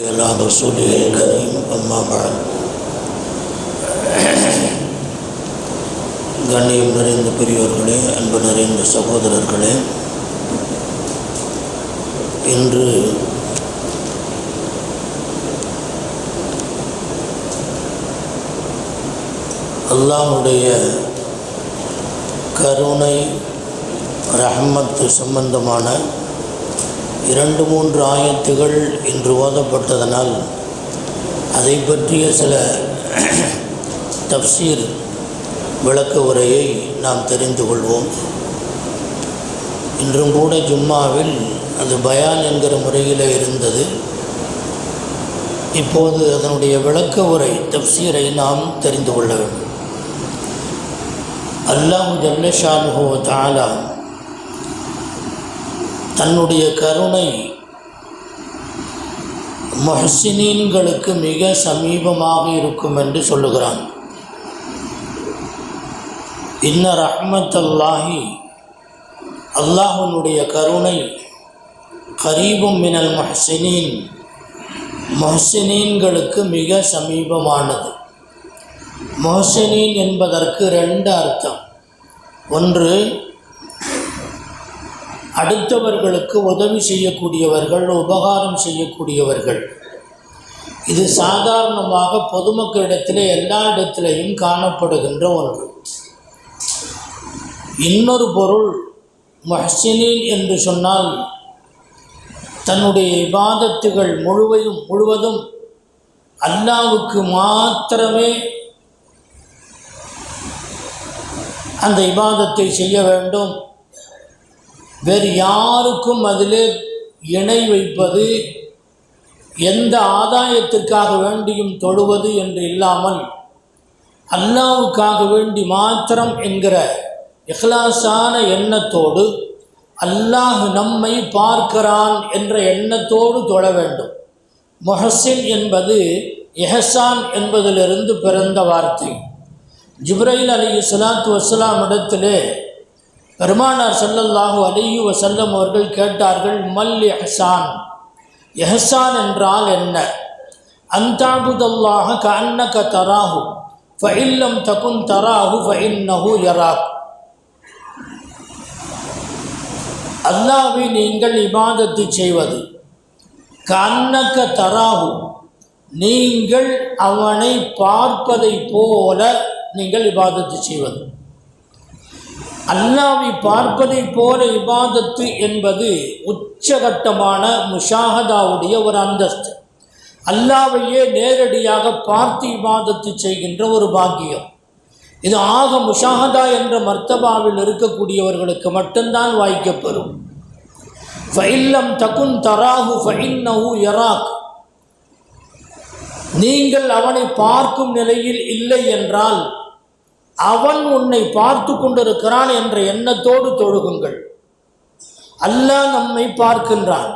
على رسوله الكريم أما بعد கண்ணியம் நிறைந்த பெரியோர்களே அன்பு நிறைந்த சகோதரர்களே இன்று அல்லாஹுடைய கருணை ரஹமத்து சம்பந்தமான இரண்டு மூன்று ஆயத்துகள் இன்று ஓதப்பட்டதனால் அதை பற்றிய சில தப்சீர் விளக்க உரையை நாம் தெரிந்து கொள்வோம். இன்றும் கூட ஜும்மாவில் அது பயான் என்கிற முறையில் இருந்தது. இப்போது அதனுடைய விளக்க உரை தப்சீரை நாம் தெரிந்து கொள்ள வேண்டும். அல்லாஹு ஜல்லஷானுஹோ தாலா தன்னுடைய கருணை மொஹசினீன்களுக்கு மிக சமீபமாக இருக்கும் என்று சொல்லுகிறான். இன்னர் ரஹ்மத் அல்லாஹி அல்லாஹனுடைய கருணை கரீபும் மினல் மொஹசினீன் மொஹசினீன்களுக்கு மிக சமீபமானது. மொஹசினீன் என்பதற்கு ரெண்டு அர்த்தம். ஒன்று அடுத்தவர்களுக்கு உதவி செய்யக்கூடியவர்கள் உபகாரம் செய்யக்கூடியவர்கள். இது சாதாரணமாக பொதுமக்களிடத்தில் எல்லா இடத்திலையும் காணப்படுகின்ற ஒன்று. இன்னொரு பொருள் மஹ்சினின் என்று சொன்னால் தன்னுடைய இபாதத்துகள் முழுவதும் முழுவதும் அல்லாவுக்கு மாத்திரமே அந்த இபாதத்தை செய்ய வேண்டும். வேறு யாருக்கும் அதிலே இணை வைப்பது எந்த ஆதாயத்திற்காக வேண்டியும் தொழுவது என்று இல்லாமல் அல்லாவுக்காக வேண்டி மாத்திரம் என்கிற இஹ்லாசான எண்ணத்தோடு அல்லாஹ் நம்மை பார்க்கிறான் என்ற எண்ணத்தோடு தொழ வேண்டும். மொஹசின் என்பது எஹசான் என்பதிலிருந்து பிறந்த வார்த்தை. ஜிப்ரைல் அலி சலாத்து வஸ்லாம் இடத்திலே பெருமானார் சல்லல்லாஹு அலையு வசல்லம் அவர்கள் கேட்டார்கள் மல் எஹசான்? எஹசான் என்றால் என்ன? அந்தாபுதல்லாக கண்ணக தராஹு ஃபஇல்லம் தகுன் தராஹு ஃபஇன்னஹு யராக். அல்லாவை நீங்கள் இபாதத்து செய்வது கண்ணக்க தராஹு நீங்கள் அவனை பார்ப்பதை போல நீங்கள் இபாதத்து செய்வது. அல்லாவை பார்ப்பதை போல இபாதத்து என்பது உச்சகட்டமான முஷாகதாவுடைய ஒரு அந்தஸ்து. அல்லாவையே நேரடியாக பார்த்து இபாதத்து செய்கின்ற ஒரு பாக்கியம். இது ஆக முஷாகதா என்ற மர்த்தபாவில் இருக்கக்கூடியவர்களுக்கு மட்டும்தான் வாய்க்கப்பெறும். ஃபைல்லம் தகுன் தராஹு ஃபைன்னஹு யராக். நீங்கள் அவனை பார்க்கும் நிலையில் இல்லை என்றால் அவன் உன்னை பார்த்து கொண்டிருக்கிறான் என்ற எண்ணத்தோடு தொழுகுங்கள். அல்லாஹ் நம்மை பார்க்கின்றான்.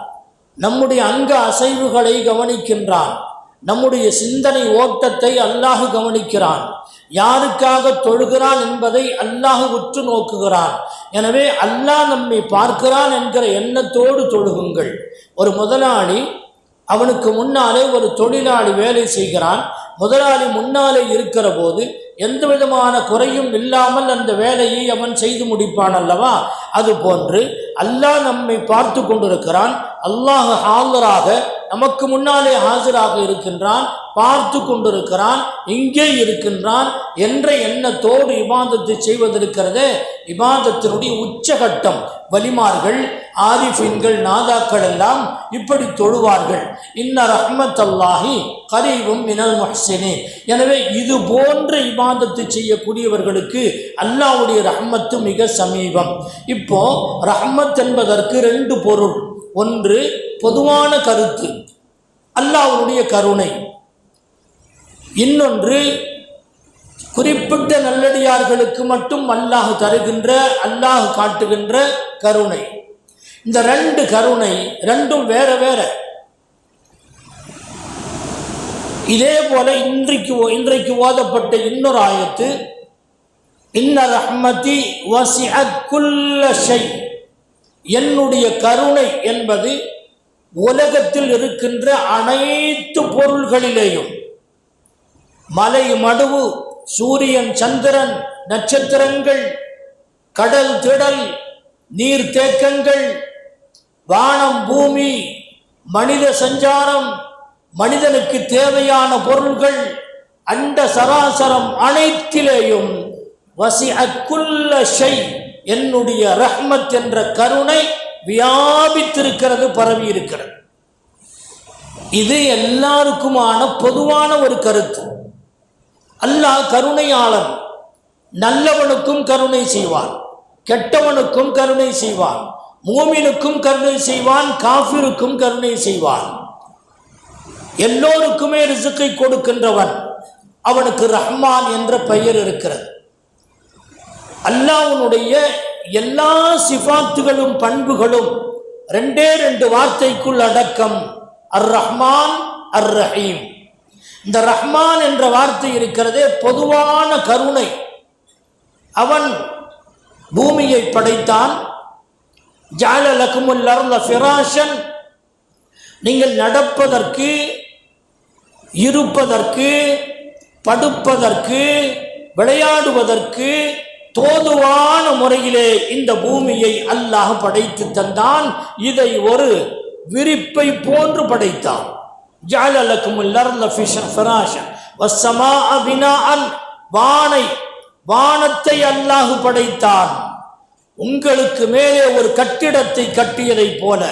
நம்முடைய அங்க அசைவுகளை கவனிக்கின்றான். நம்முடைய சிந்தனை ஓட்டத்தை அல்லாஹ் கவனிக்கிறான். யாருக்காக தொழுகிறான் என்பதை அல்லாஹ் உற்று நோக்குகிறான். எனவே அல்லாஹ் நம்மை பார்க்கிறான் என்கிற எண்ணத்தோடு தொழுகுங்கள். ஒரு முதலாளி அவனுக்கு முன்னாலே ஒரு தொழிலாளி வேலை செய்கிறான். முதலாளி முன்னாலே இருக்கிற போது எந்த விதமான குறையும் இல்லாமல் அந்த வேலையை அவன் செய்து முடிப்பான் அல்லவா? அது போன்று அல்லாஹ் நம்மை பார்த்து கொண்டிருக்கிறான். அல்லாஹ் ஹாலராக நமக்கு முன்னாலே ஆஜராக இருக்கின்றான் பார்த்து கொண்டிருக்கிறான் இங்கே இருக்கின்றான். என்ற எண்ணத்தோடு இபாதத்தை செய்வதற்கிறது இபாதத்தினுடைய உச்சகட்டம். வலிமார்கள் ஆரிஃபின்கள் நாதாக்கள் எல்லாம் இப்படி தொழுவார்கள். இன்ன ரஹ்மத் அல்லாஹி கரீவும் மினல் மஹ்சினே எனவே இது போன்ற இபாதத்தை செய்யக்கூடியவர்களுக்கு அல்லாவுடைய ரஹ்மத்து மிக சமீபம். இப்போ ரஹ்மத் என்பதற்கு ரெண்டு பொருள். ஒன்று பொதுவான கருத்து. அல்லாஹ்வுடைய கருணை. இன்னொன்று குறிப்பிட்ட நல்லடியார்களுக்கு மட்டும் அல்லாஹ் தருகின்ற அல்லாஹ் காட்டுகின்ற கருணை. இந்த ரெண்டு கருணை ரெண்டும் வேற வேற. இதே போல இன்றைக்கு ஓ- இன்றைக்கு ஓதப்பட்ட இன்னொரு ஆயத்து இன்ன ரஹ்மதி வசிஅத் குல்ல ஷை என்னுடைய கருணை என்பது உலகத்தில் இருக்கின்ற அனைத்து பொருள்களிலேயும் மலை மடுவு சூரியன் சந்திரன் நட்சத்திரங்கள் கடல் திடல் நீர்த்தேக்கங்கள் வானம் பூமி மனித சஞ்சாரம் மனிதனுக்கு தேவையான பொருள்கள் அண்ட சராசரம் அனைத்திலேயும் வசி அக்குல்ல ஷை என்னுடைய ரஹ்மத் என்ற கருணை வியாபித்திருக்கிறது பரவி இருக்கிறது. இது எல்லாருக்குமான பொதுவான ஒரு கருத்து. அல்லாஹ் கருணையாளன் நல்லவனுக்கும் கருணை செய்வான் கெட்டவனுக்கும் கருணை செய்வான் மூமினுக்கும் கருணை செய்வான் காஃபிருக்கும் கருணை செய்வான். எல்லோருக்குமே ரிசுக்கை கொடுக்கின்றவன் அவனுக்கு ரஹ்மான் என்ற பெயர் இருக்கிறது. அல்லாஹனுடைய எல்லா சிபாத்துகளும் பண்புகளும் ரெண்டே ரெண்டு வார்த்தைக்குள் அடக்கம். அர் ரஹ்மான் அர் ரஹீம் இந்த ரஹ்மான் என்ற வார்த்தை இருக்கிறதே பொதுவான கருணை. அவன் பூமியை படைத்தான். ஜால லக்குமுல் ஃபிராஷன். நீங்கள் நடப்பதற்கு இருப்பதற்கு படுப்பதற்கு விளையாடுவதற்கு தோதுவான முறையிலே இந்த பூமியை அல்லாஹ் படைத்து தந்தான். இதை ஒரு விரிப்பை போன்று படைத்தான். ஜாலலக்கும் வானை வானத்தை அல்லாஹ் படைத்தான். உங்களுக்கு மேலே ஒரு கட்டிடத்தை கட்டியதைப் போல.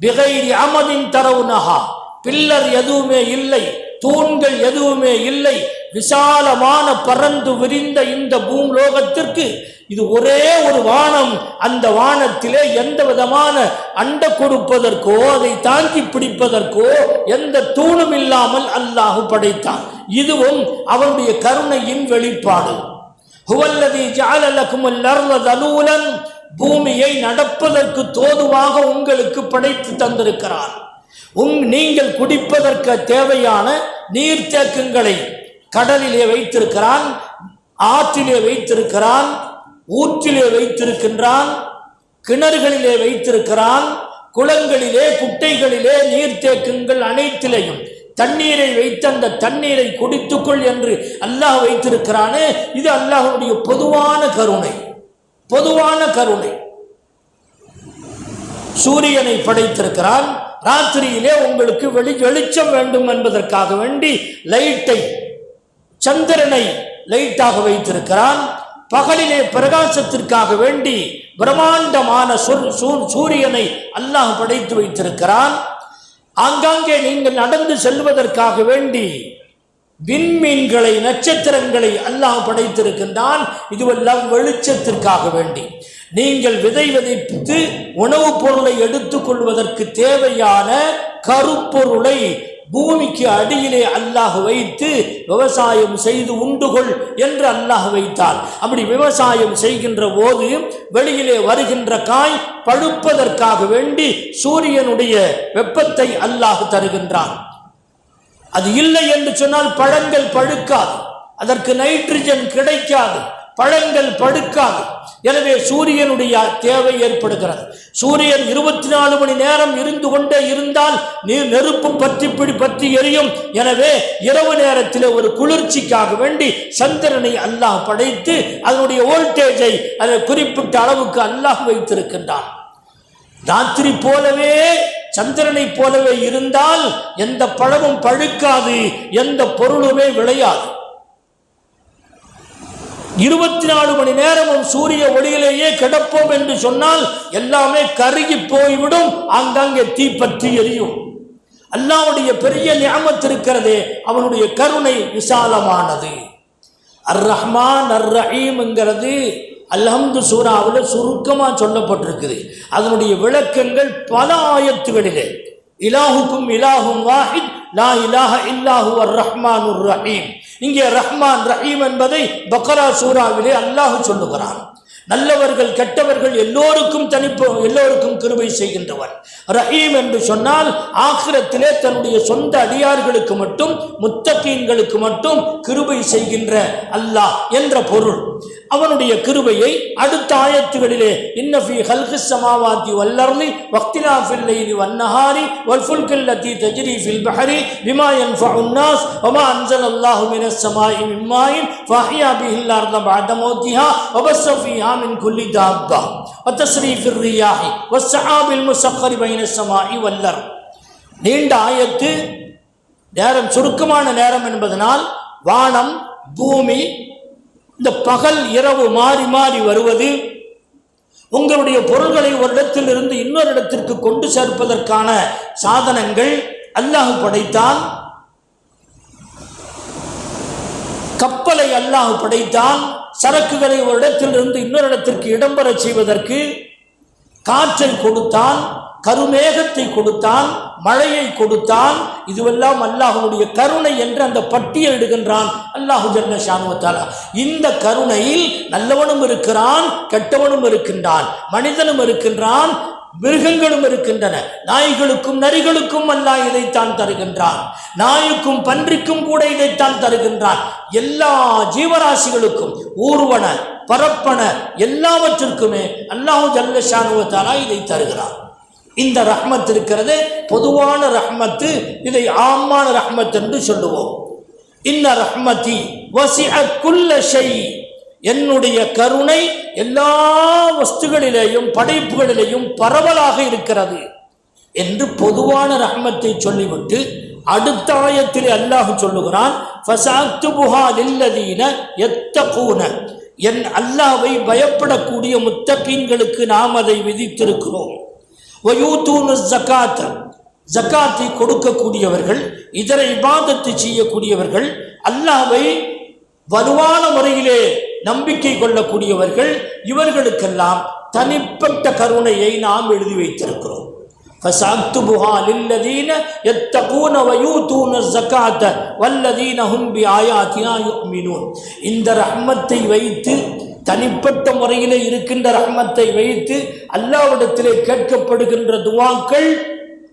பிகைரி அமதின் தரவுனஹா. பில்லர் எதுவுமே இல்லை. தூண்கள் எதுவுமே இல்லை. விசாலமான பறந்து விரிந்த இந்த பூலோகத்திற்கு இது ஒரே ஒரு வானம். அந்த வானத்திலே எந்த விதமான அண்ட கொடுப்பதற்கோ அதை தாங்கி பிடிப்பதற்கோ எந்த தூணும் இல்லாமல் அல்லாஹ் படைத்தான். இதுவும் அவனுடைய கருணையின் வெளிப்பாடு. ஹுவல்லதி ஜாலலகுமல் அர்ல பூமியை நடப்பதற்கு தோதுவாக உங்களுக்கு படைத்து தந்திருக்கிறான். உங் நீங்கள் குடிப்பதற்கு தேவையான நீர்த்தேக்கங்களை கடலிலே வைத்திருக்கிறான் ஆற்றிலே வைத்திருக்கிறான் ஊற்றிலே வைத்திருக்கின்றான் கிணறுகளிலே வைத்திருக்கிறான் குளங்களிலே குட்டைகளிலே நீர்த்தேக்கங்கள் அனைத்திலையும். தண்ணீரை வைத்து அந்த தண்ணீரை குடித்துக்கொள் என்று அல்லாஹ் வைத்திருக்கிறானே. இது அல்லாஹனுடைய பொதுவான கருணை. பொதுவான கருணை. சூரியனை படைத்திருக்கிறான். ராத்திரியிலே உங்களுக்கு வெளி வெளிச்சம் வேண்டும் என்பதற்காக வேண்டி லைட்டை சந்திரனை லைட்டாக வைத்திருக்கிறான். பகலிலே பிரகாசத்திற்காக வேண்டி பிரம்மாண்டமான சூ- சூரியனை அல்லாஹ் படைத்து வைத்திருக்கிறான். ஆங்காங்கே நீங்கள் நடந்து செல்வதற்காக வேண்டி விண்மீன்களை நட்சத்திரங்களை அல்லாஹ் படைத்திருக்கின்றான். இதுவெல்லாம் வெளிச்சத்திற்காக வேண்டி. நீங்கள் விதை விதைத்து உணவுப் பொருளை எடுத்துக்கொள்வதற்கு தேவையான கருப்பொருளை பூமிக்கு அடியிலே அல்லாஹ் வைத்து விவசாயம் செய்து உண்டுகொள் என்று அல்லாஹ் வைத்தார். அப்படி விவசாயம் செய்கின்ற போது வெளியிலே வருகின்ற காய் பழுப்பதற்காக வேண்டி சூரியனுடைய வெப்பத்தை அல்லாஹ் தருகின்றான். அது இல்லை என்று சொன்னால் பழங்கள் பழுக்காது. அதற்கு நைட்ரஜன் கிடைக்காது. பழங்கள் படுக்காது. எனவே சூரியனுடைய தேவை ஏற்படுகிறது. சூரியன் இருபத்தி நாலு மணி நேரம் இருந்து கொண்டே இருந்தால் நீர் நெருப்பு பற்றி பிடி பற்றி எரியும். எனவே இரவு நேரத்தில் ஒரு குளிர்ச்சிக்காக வேண்டி சந்திரனை அல்லாஹ் படைத்து அதனுடைய வோல்டேஜை அதை குறிப்பிட்ட அளவுக்கு அல்லாஹ் வைத்திருக்கின்றான். ராத்திரி போலவே சந்திரனை போலவே இருந்தால் எந்த பழமும் பழுக்காது எந்த பொருளுமே விளையாது. இருபத்தி நாலு மணி நேரமும் சூரிய ஒளியிலேயே கிடப்போம் என்று சொன்னால் எல்லாமே கருகி போய்விடும். அங்கங்கே தீப்பற்றி எரியும். அல்லாவுடைய பெரிய ஞாபகத்து இருக்கிறதே அவனுடைய கருணை விசாலமானது. அர் ரஹ்மான் அர் ரஹீம்ங்கிறது அல்ஹம்து சூராவில் சுருக்கமாக சொல்லப்பட்டிருக்குது. அதனுடைய விளக்கங்கள் பல ஆயத்துகளிலே. இலாஹுக்கும் இலாஹும் வாஹித் லா இலாஹ இல்லாஹு அர் ரஹ்மான் ரஹீம். இங்கே ரஹ்மான் ரஹீம் என்பதை பக்ரா சூராவிலே அல்லாஹ் சொல்லுகிறான். நல்லவர்கள் கெட்டவர்கள் எல்லோருக்கும் தனிப்பு எல்லோருக்கும் கிருபை செய்கின்றவன் ரஹீம் என்று சொன்னால் ஆகிரத்திலே தன்னுடைய சொந்த அடியார்களுக்கு மட்டும் முத்தகீன்களுக்கு மட்டும் கிருபை செய்கின்ற அல்லாஹ் என்ற பொருள் அவனுடைய கிருபையை அடுத்த ஆயத்துகளிலே இன்னஃபி ஹல்கு சமாவாத்தி வல்லர்லி வக்திலா ஃபில்லைலி வன்னஹாரி வல்ஃபுல்க் அல்லதி தஜ்ரி ஃபில் பஹரி பிமா யன்ஃபஉ الناس وما انزل الله من السماء من ماء فاحيا به الارض بعد موتها وبث فيها من كل دابه وتصريف الرياح والسحاب المسخر بين السماء والارض நீண்ட ஆயத்து நேரம் சுருக்கமான நேரம் என்பதனால் வானம் பூமி இந்த பகல் இரவு மாறி மாறி வருவது உங்களுடைய பொருள்களை ஒரு இடத்தில் இருந்து இன்னொரு இடத்திற்கு கொண்டு சேர்ப்பதற்கான சாதனங்கள் அல்லாஹ் படைத்தான் கப்பலை அல்லாஹ் படைத்தான் சரக்குகளை ஒரு இடத்திலிருந்து இன்னொரு இடத்திற்கு இடம்பெறச் செய்வதற்கு காற்றை கொடுத்தான் கருமேகத்தை கொடுத்தான் மழையை கொடுத்தான் இதுவெல்லாம் அல்லாஹுடைய கருணை என்று அந்த பட்டியலிடுகின்றான் அல்லாஹு ஜல்ல ஷானுவத்தாலா இந்த கருணையில் நல்லவனும் இருக்கிறான் கெட்டவனும் இருக்கின்றான் மனிதனும் இருக்கின்றான் மிருகங்களும் இருக்கின்றன. நாய்களுக்கும் நரிகளுக்கும் அல்லாஹ் இதைத்தான் தருகின்றான். நாய்க்கும் பன்றிக்கும் கூட இதைத்தான் தருகின்றான். எல்லா ஜீவராசிகளுக்கும் ஊர்வன பரப்பன எல்லாவற்றிற்குமே அல்லாஹு ஜல்லஷானுவத்தாலா இதை தருகிறான். இந்த ரஹ்மத் இருக்கிறது பொதுவான ரஹ்மத்து இதை ஆமான ரஹ்மத் என்று சொல்லுவோம். இன்ன ரஹ்மதி வசிஅத் குல்ல ஷை என்னுடைய கருணை எல்லா வஸ்துகளிலேயும் படைப்புகளிலேயும் பரவலாக இருக்கிறது என்று பொதுவான ரஹ்மத்தை சொல்லிவிட்டு அடுத்த ஆயத்தில் அல்லாஹ் சொல்லுகிறான் ஃபசாக்துபுஹா லில்லதீன என் அல்லாவை பயப்படக்கூடிய முத்தகீன்களுக்கு நாம் அதை விதித்திருக்கிறோம். வயூத்தூனு ஜக்காத் ஜக்காத்தை கொடுக்கக்கூடியவர்கள் இதர இபாதத்தை செய்யக்கூடியவர்கள் அல்லாவை வலுவான முறையிலே நம்பிக்கை கொள்ளக்கூடியவர்கள் இவர்களுக்கெல்லாம் தனிப்பட்ட கருணையை நாம் எழுதி வைத்திருக்கிறோம் فسأكتبها للذين يتقون ويؤتون الزكاة والذين هم بآياتنا يؤمنون இந்த ரஹ்மத்தை வைத்து தனிப்பட்ட முறையிலே இருக்கின்ற ரஹ்மத்தை வைத்து அல்லாவிடத்திலே கேட்கப்படுகின்ற துவாக்கள்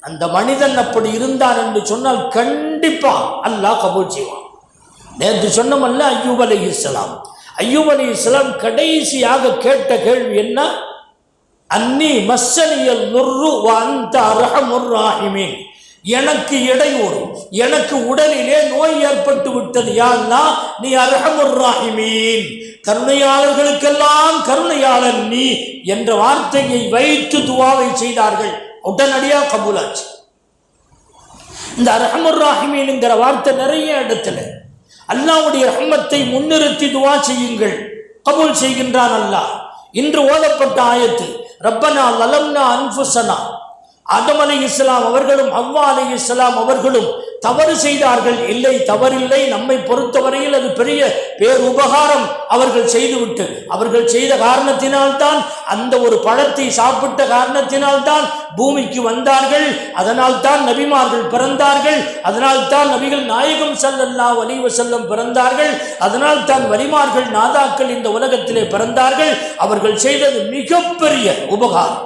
அந்த மனிதன் அப்படி இருந்தான் என்று சொன்னால் கண்டிப்பா அல்லாஹ் கபூல் செய்வான் நேற்று சொன்னமல்ல ஐயூப் அலி இஸ்லாம் ஐயூப் அலி இஸ்லாம் கடைசியாக கேட்ட கேள்வி என்ன? அன்னி மஸ்ஸனியல் நுர்ரு அந்த அரஹமுர் ராஹிமீன். எனக்கு இடையூறு எனக்கு உடலிலே நோய் ஏற்பட்டு விட்டது யாருன்னா? நீ அரஹமுர் ராஹிமீன். கருணையாளர்களுக்கெல்லாம் கருணையாளன் நீ என்ற வார்த்தையை வைத்து துவாவை செய்தார்கள். உடனடியாக கபூலாச்சு. இந்த ரஹமுர் ராஹிமீன்ங்கிற வார்த்தை நிறைய இடத்துல அல்லாவுடைய ரஹ்மத்தை முன்னிறுத்தி துவா செய்யுங்கள். கபூல் செய்கின்றான் அல்லாஹ். இன்று ஓதப்பட்ட ஆயத்து ரப்பனா லலம்னா அன்புசனா அதம் அலி இஸ்லாம் அவர்களும் அவ்வா அலி இஸ்லாம் அவர்களும் தவறு செய்தார்கள். இல்லை தவறில்லை. நம்மை பொறுத்தவரையில் அது பெரிய பேருபகாரம் அவர்கள் செய்துவிட்டு அவர்கள் செய்த காரணத்தினால்தான் அந்த ஒரு பழத்தை சாப்பிட்ட காரணத்தினால்தான் பூமிக்கு வந்தார்கள். அதனால் தான் நபிமார்கள் பிறந்தார்கள். அதனால் தான் நபிகள் நாயகம் செல்லல்லா வலிவ செல்லம் பிறந்தார்கள். அதனால் தான் வலிமார்கள் நாதாக்கள் இந்த உலகத்திலே பிறந்தார்கள். அவர்கள் செய்தது மிகப்பெரிய உபகாரம்.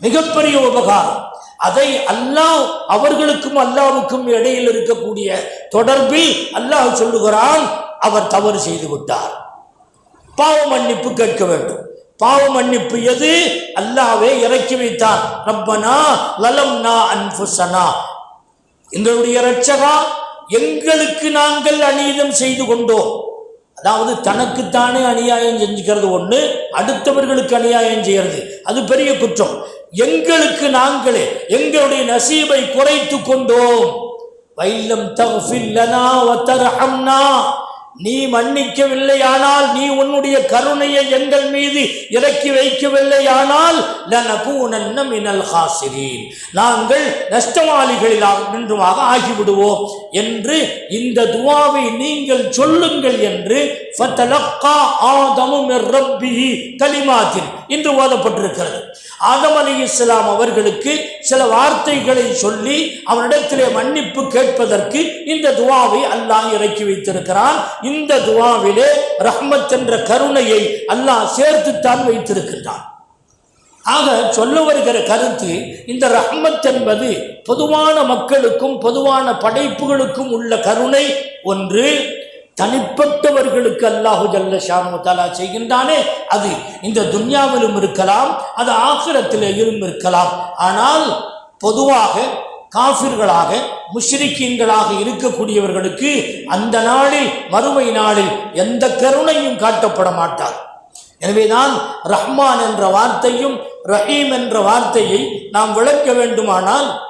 மிகப்பெரிய உபகாரம். அதை அல்லாஹ் அவர்களுக்கும் அல்லாவுக்கும் இடையில் இருக்கக்கூடிய தொடர்பில் அல்லாஹ் சொல்லுகிறான் அவர் தவறு செய்து விட்டார். பாவ மன்னிப்பு கேட்க வேண்டும். பாவ மன்னிப்பு எது? அல்லாவே இறக்கி வைத்தார். ரப்பனா லலம்னா அன்புசனா எங்களுடைய ரட்சகா எங்களுக்கு நாங்கள் அநீதம் செய்து கொண்டோம். அதாவது தனக்குத்தானே அநியாயம் செஞ்சுக்கிறது ஒன்று அடுத்தவர்களுக்கு அநியாயம் செய்கிறது அது பெரிய குற்றம். எங்களுக்கு நாங்களே எங்களுடைய நசீபை குறைத்து கொண்டோம். வைல்லம் தகுஃபில்லனா வத்தரஹம்னா நீ மன்னிக்கவில்லையானால் நீ உன்னுடைய கருணையை எங்கள் மீது இறக்கி வைக்கவில்லையானால் லனகூனன்ன மினல் ஹாசிரீன். நாங்கள் நஷ்டவாளிகளிலாக நின்றுமாக ஆகிவிடுவோம் என்று இந்த துவாவை நீங்கள் சொல்லுங்கள் என்று ஃபத்தலக்கா ஆதமு மிர் கலிமாத்தின் இன்று ஓதப்பட்டிருக்கிறது. ஆதம் அலி இஸ்லாம் அவர்களுக்கு சில வார்த்தைகளை சொல்லி அவனிடத்திலே மன்னிப்பு கேட்பதற்கு இந்த துவாவை அல்லாஹ் இறக்கி வைத்திருக்கிறான். இந்த துவாவிலே ரஹ்மத் என்ற கருணையை அல்லாஹ் சேர்த்துத்தான் வைத்திருக்கின்றான். ஆக சொல்ல வருகிற கருத்து இந்த ரஹ்மத் என்பது பொதுவான மக்களுக்கும் பொதுவான படைப்புகளுக்கும் உள்ள கருணை ஒன்று. தனிப்பட்டவர்களுக்கு அல்லாஹு ஜல்ல ஷானு தாலா செய்கின்றானே அது இந்த துன்யாவிலும் இருக்கலாம் அது ஆகிரத்திலேயும் இருக்கலாம். ஆனால் பொதுவாக காஃபிர்களாக முஷ்ரிக்கீன்களாக இருக்கக்கூடியவர்களுக்கு அந்த நாளில் மறுமை நாளில் எந்த கருணையும் காட்டப்பட மாட்டார். எனவேதான் ரஹ்மான் என்ற வார்த்தையும் ரஹீம் என்ற வார்த்தையை நாம் விளக்க வேண்டுமானால்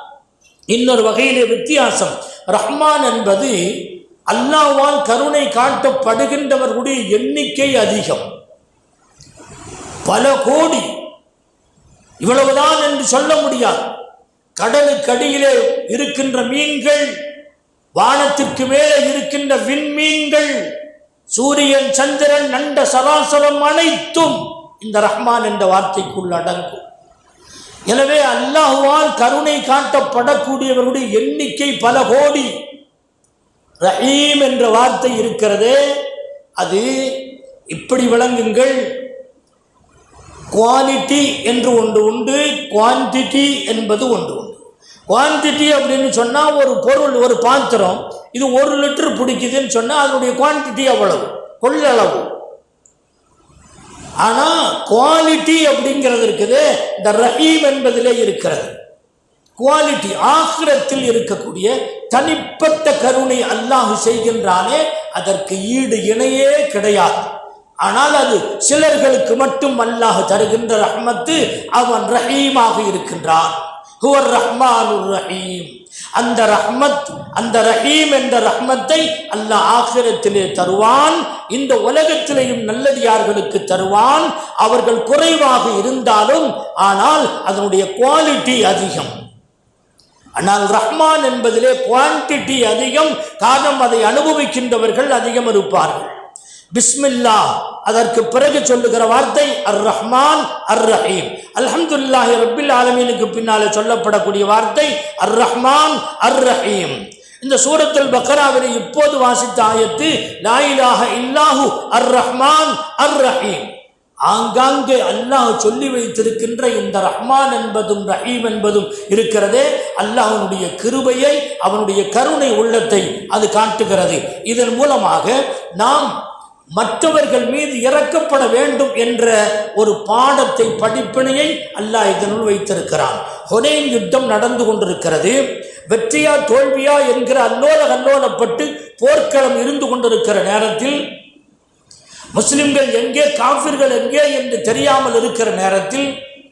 இன்னொரு வகையிலே வித்தியாசம். ரஹ்மான் என்பது அல்லாவால் கருணை காட்டப்படுகின்றவர்களுடைய எண்ணிக்கை அதிகம். பல கோடி. இவ்வளவுதான் என்று சொல்ல முடியாது. கடலுக்கடியிலே இருக்கின்ற மீன்கள் வானத்திற்கு மேலே இருக்கின்ற விண்மீன்கள் சூரியன் சந்திரன் நண்ட சராசரம் அனைத்தும் இந்த ரஹ்மான் என்ற வார்த்தைக்குள் அடங்கும். எனவே அல்லாஹுவால் கருணை காட்டப்படக்கூடியவர்களுடைய எண்ணிக்கை பல கோடி. ரஹீம் என்ற வார்த்தை இருக்கிறது அது இப்படி விளங்குங்கள். குவாலிட்டி என்று ஒன்று உண்டு குவான்டிட்டி என்பது ஒன்று உண்டு. குவான்டிட்டி அப்படின்னு சொன்னால் ஒரு பொருள் ஒரு பாத்திரம் இது ஒரு லிட்டர் பிடிக்குதுன்னு சொன்னால் அதனுடைய குவான்டிட்டி அவ்வளவு கொள்ளளவு. ஆனால் குவாலிட்டி அப்படிங்கிறது இருக்குது இந்த ரஹீம் என்பதிலே இருக்கிறது. குவாலிட்டி ஆக்கிரத்தில் இருக்கக்கூடிய தனிப்பட்ட கருணை அல்லாஹு செய்கின்றானே அதற்கு ஈடு இணையே கிடையாது. ஆனால் அது சிலர்களுக்கு மட்டும் அல்லாஹ் தருகின்ற ரஹ்மத்து அவன் ரஹீமாக இருக்கின்றான். ஹுவர் ரஹ்மானுர் ரஹீம். அந்த ரஹ்மத் அந்த ரஹீம் என்ற ரஹ்மத்தை அல்லாஹ் ஆகிரத்திலே தருவான் இந்த உலகத்திலேயும் நல்லடியார்களுக்கு தருவான் அவர்கள் குறைவாக இருந்தாலும் ஆனால் அதனுடைய குவாலிட்டி அதிகம். ஆனால் ரஹ்மான் என்பதிலே குவான்டிட்டி அதிகம் காரணம் அதை அனுபவிக்கின்றவர்கள் அதிகம் இருப்பார்கள் பிஸ்மில்லா. அதற்கு பிறகு சொல்லுகிற வார்த்தை அர் ரஹ்மான் அர் ரஹீம் அல்ஹம்துல்லாஹி ரபில் ஆலமீனுக்கு பின்னாலே சொல்லப்படக்கூடிய வார்த்தை அர் ரஹ்மான் அர் ரஹீம் இந்த சூரத்தில் பக்கராவிலே இப்போது வாசித்த ஆயத்து லாயிலாக இல்லாஹு அர் ரஹ்மான் அர் ரஹீம் ஆங்காங்கே அல்லாஹ் சொல்லி வைத்திருக்கின்ற இந்த ரஹ்மான் என்பதும் ரஹீம் என்பதும் இருக்கிறதே அல்லாஹனுடைய கிருபையை அவனுடைய கருணை உள்ளத்தை அது காட்டுகிறது. இதன் மூலமாக நாம் மற்றவர்கள் மீது இறக்கப்பட வேண்டும் என்ற ஒரு பாடத்தை படிப்பினையை அல்லாஹ் இதனுள் வைத்திருக்கிறான். ஹொனேன் யுத்தம் நடந்து கொண்டிருக்கிறது. வெற்றியா தோல்வியா என்கிற அல்லோல கல்லோலப்பட்டு போர்க்களம் இருந்து கொண்டிருக்கிற நேரத்தில் முஸ்லிம்கள் எங்கே காஃபிர்கள் எங்கே என்று தெரியாமல் இருக்கிற நேரத்தில்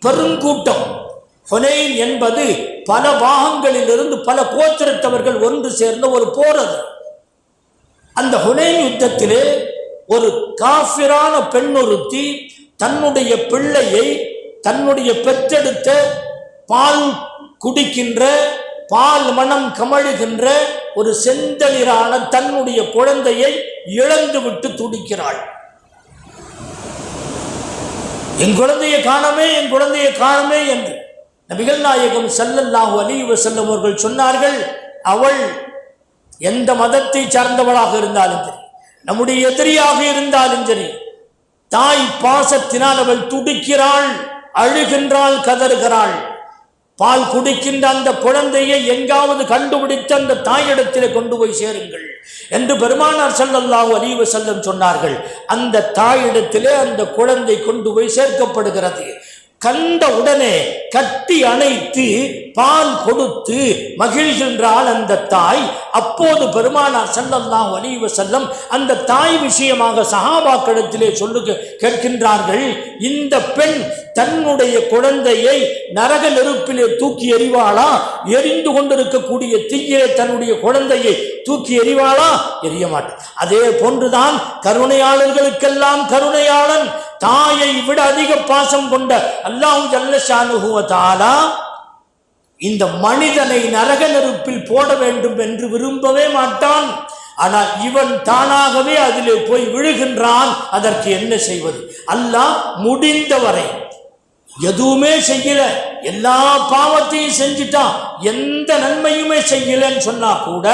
பெருங்கூட்டம். ஹொனைன் என்பது பல பாகங்களிலிருந்து பல கோத்திரத்தவர்கள் ஒன்று சேர்ந்த ஒரு போர் அது. அந்த ஹுனைன் யுத்தத்திலே ஒரு காஃபிரான பெண்ணொருத்தி தன்னுடைய பிள்ளையை தன்னுடைய பெற்றெடுத்த பால் குடிக்கின்ற பால் மனம் கமழுகின்ற ஒரு செந்தளிரான தன்னுடைய குழந்தையை இழந்துவிட்டு துடிக்கிறாள். என் குழந்தையை காணமே என் குழந்தையை காணமே என்று நபிகள் நாயகம் செல்லல்லாஹு அலிவ செல்லும் அவர்கள் சொன்னார்கள் அவள் எந்த மதத்தை சார்ந்தவளாக இருந்தாலும் சரி. நம்முடைய எதிரியாக இருந்தாலும் சரி தாய் பாசத்தினால் அவள் துடிக்கிறாள் அழுகின்றாள் கதறுகிறாள். பால் குடிக்கின்ற அந்த குழந்தையை எங்காவது கண்டுபிடித்து அந்த தாயிடத்தில் கொண்டு போய் சேருங்கள் என்று பெருமானார் ஸல்லல்லாஹு அலைஹி செல்லம் சொன்னார்கள். அந்த தாயிடத்திலே அந்த குழந்தை கொண்டு போய் சேர்க்கப்படுகிறது. கண்ட உடனே கட்டி அணைத்து பால் கொடுத்து மகிழ்கின்றாள் அந்த தாய். அப்போது பெருமானார் செல்லல்லாம் வலிவு செல்லம் அந்த தாய் விஷயமாக சஹாபாக்களிடத்திலே சொல்லுக கேட்கின்றார்கள். இந்த பெண் தன்னுடைய குழந்தையை நரக நெருப்பிலே தூக்கி எறிவாளா? எரிந்து கொண்டிருக்கக்கூடிய தீயிலே தன்னுடைய குழந்தையை தூக்கி எறிவாளா? எரிய மாட்டேன். அதே போன்றுதான் கருணையாளர்களுக்கெல்லாம் கருணையாளன் தாயை விட அதிக பாசம் கொண்ட அல்லாஹ் ஜல்லஷானுகுவ தாலா இந்த மனிதனை நரக நெருப்பில் போட வேண்டும் என்று விரும்பவே மாட்டான். ஆனால் இவன் தானாகவே அதிலே போய் விழுகின்றான். அதற்கு என்ன செய்வது? அல்லாஹ் முடிந்தவரை எதுவுமே செய்யல. எல்லா பாவத்தையும் செஞ்சுட்டான். எந்த நன்மையுமே செய்யலன்னு சொன்னா கூட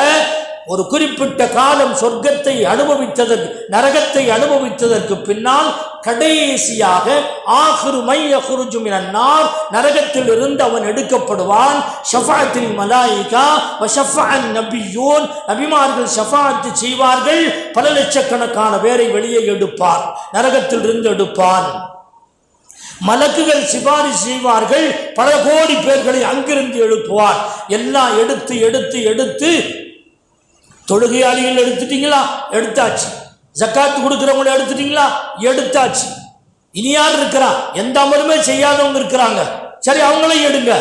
ஒரு குறிப்பிட்ட காலம் சொர்க்கத்தை அனுபவித்ததற்கு நரகத்தை அனுபவித்ததற்கு பின்னால் கடைசியாக ஆஹிரு மைய குருஜுமினார் நரகத்தில் இருந்து அவன் எடுக்கப்படுவான். ஷஃபாத்தில் மலாயிகா ஷஃபான் நபியூன். நபிமார்கள் ஷஃபாத்து செய்வார்கள். பல லட்சக்கணக்கான பேரை வெளியே எடுப்பான். நரகத்தில் இருந்து எடுப்பான். மலக்குகள் சிபாரிசு செய்வார்கள். பல கோடி பேர்களை அங்கிருந்து எழுப்புவார். எல்லாம் எடுத்து எடுத்து எடுத்து தொழுகையாளிகள் எடுத்துட்டீங்களா? எடுத்தாச்சு. ஜக்காத்து கொடுக்குறவங்கள எடுத்துட்டீங்களா? எடுத்தாச்சு. இனி யார் இருக்கிறா எந்த அமலுமே செய்யாதவங்க இருக்கிறாங்க. சரி அவங்களையும் எடுங்க.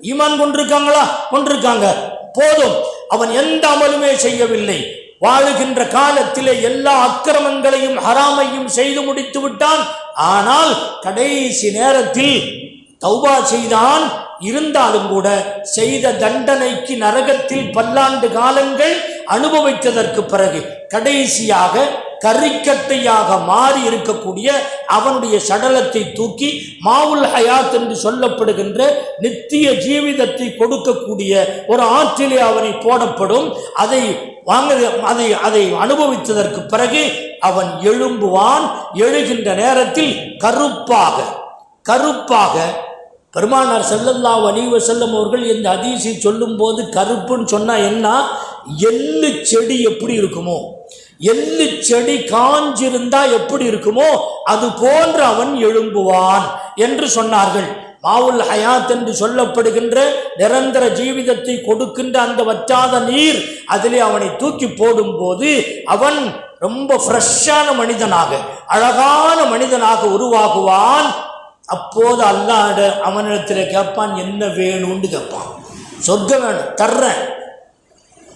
ஈமான் கொண்டிருக்காங்களா? கொண்டிருக்காங்க. போதும். அவன் எந்த அமலுமே செய்யவில்லை. வாழுகின்ற காலத்திலே எல்லா அக்கிரமங்களையும் ஹராமையும் செய்து முடித்து விட்டான். ஆனால் கடைசி நேரத்தில் தௌபா செய்தான். இருந்தாலும் கூட செய்த தண்டனைக்கு நரகத்தில் பல்லாண்டு காலங்கள் அனுபவித்ததற்கு பிறகு கடைசியாக கறிக்கட்டையாக மாறி இருக்கக்கூடிய அவனுடைய சடலத்தை தூக்கி மாவுல் ஹயாத் என்று சொல்லப்படுகின்ற நித்திய ஜீவிதத்தை கொடுக்கக்கூடிய ஒரு ஆற்றிலே அவனை போடப்படும். அதை வாங்க அதை அதை அனுபவித்ததற்கு பிறகு அவன் எழும்புவான். எழுகின்ற நேரத்தில் கருப்பாக கருப்பாக பெருமானார் செல்லல்லா வலிவ செல்லம் அவர்கள் இந்த அதீசை சொல்லும்போது கருப்புன்னு சொன்னால் என்ன? எள்ளு செடி எப்படி இருக்குமோ? எள்ளு செடி காஞ்சிருந்தா எப்படி இருக்குமோ? அது போன்று அவன் எழும்புவான் என்று சொன்னார்கள். மாவுல் ஹயாத் என்று சொல்லப்படுகின்ற நிரந்தர ஜீவிதத்தை கொடுக்கின்ற அந்த வற்றாத நீர் அதிலே அவனை தூக்கி போடும்போது அவன் ரொம்ப ஃப்ரெஷ்ஷான மனிதனாக அழகான மனிதனாக உருவாகுவான் அப்போது அல்லாஹ் அவனிடத்தில் கேட்பான் என்ன வேணும்னு கேட்பான். சொர்க்கம் வேணும் தர்றேன்.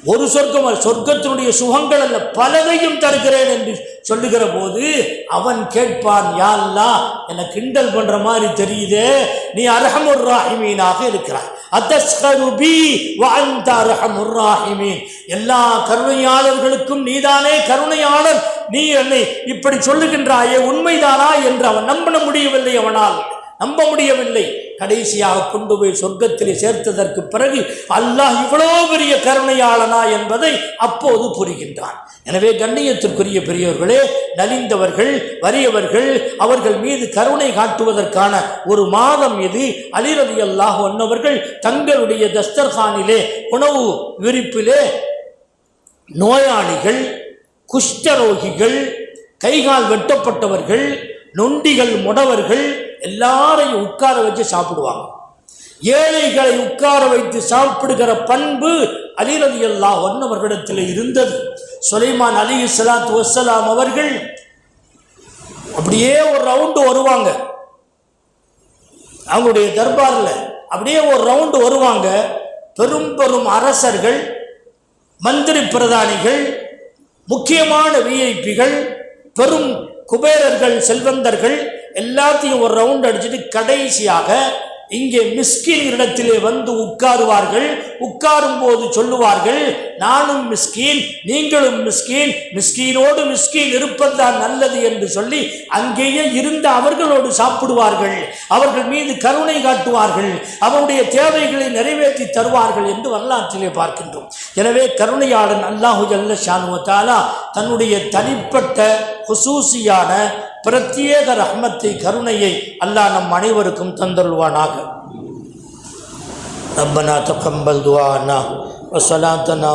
ஒரு சொர்க்கம் சொர்க்கத்தினுடைய சுகங்கள் அல்ல பலதையும் தருகிறேன் என்று சொல்லுகிற போது அவன் கேட்பான் யா என்னை கிண்டல் பண்ற மாதிரி தெரியுதே. நீ அரஹமுர் ராஹிமீனாக இருக்கிறாய். அத்தஸ்கரு வாழ்ந்த அரஹமுர் ராஹிமீன். எல்லா கருணையாளர்களுக்கும் நீதானே கருணையாளர். நீ என்னை இப்படி சொல்லுகின்றாயே உண்மைதானா என்று அவன் நம்ப முடியவில்லை அவனால். நம்ப முடியவில்லை. கடைசியாக கொண்டு போய் சொர்க்கத்திலே சேர்த்ததற்கு பிறகு அல்லாஹ் இவ்வளோ பெரிய கருணையாளனா என்பதை அப்போது புரிகின்றான். எனவே கண்ணியத்திற்குரிய பெரியவர்களே நலிந்தவர்கள் வறியவர்கள் அவர்கள் மீது கருணை காட்டுவதற்கான ஒரு மாதம் இது. அலிரதி அல்லாஹ் ஒன்னவர்கள் தங்களுடைய தஸ்தர்கானிலே உணவு விரிப்பிலே நோயாளிகள் குஷ்டரோகிகள் கைகால் வெட்டப்பட்டவர்கள் நொண்டிகள் முடவர்கள் எல்லாரையும் உட்கார வச்சு சாப்பிடுவாங்க. ஏழைகளை உட்கார வைத்து சாப்பிடுகிற பண்பு அலிரதி அல்லா ஒன்னவர்களிடத்தில் இருந்தது. சுலைமான் அலி இஸ்லாத் வசலாம் அவர்கள் அப்படியே ஒரு ரவுண்டு வருவாங்க. அவங்களுடைய தர்பாரில் அப்படியே ஒரு ரவுண்டு வருவாங்க. பெரும் பெரும் அரசர்கள் மந்திரி பிரதானிகள் முக்கியமான விஐபிகள் பெரும் குபேரர்கள் செல்வந்தர்கள் எல்லாத்தையும் ஒரு ரவுண்ட் அடிச்சுட்டு கடைசியாக இங்கே மிஸ்கின் இடத்திலே வந்து உட்காருவார்கள். உட்காரும் போது சொல்லுவார்கள் நானும் மிஸ்கீன் நீங்களும் மிஸ்கீன் மிஸ்கீனோடு மிஸ்கீன் இருப்பதுதான் நல்லது என்று சொல்லி அங்கேயே இருந்த அவர்களோடு சாப்பிடுவார்கள். அவர்கள் மீது கருணை காட்டுவார்கள். அவருடைய தேவைகளை நிறைவேற்றி தருவார்கள் என்று வரலாற்றிலே பார்க்கின்றோம். எனவே கருணையாளன் அல்லாஹு ஜல்ல ஷானுவத்தாலா தன்னுடைய தனிப்பட்ட குசூசியான பிரத்யேக ரஹ்மத்தை கருணையை அல்லாஹ் நம் அனைவருக்கும் தந்தருள்வானாக. ரப்பனா தக்கம்பல் துவானா வசலாத்தனா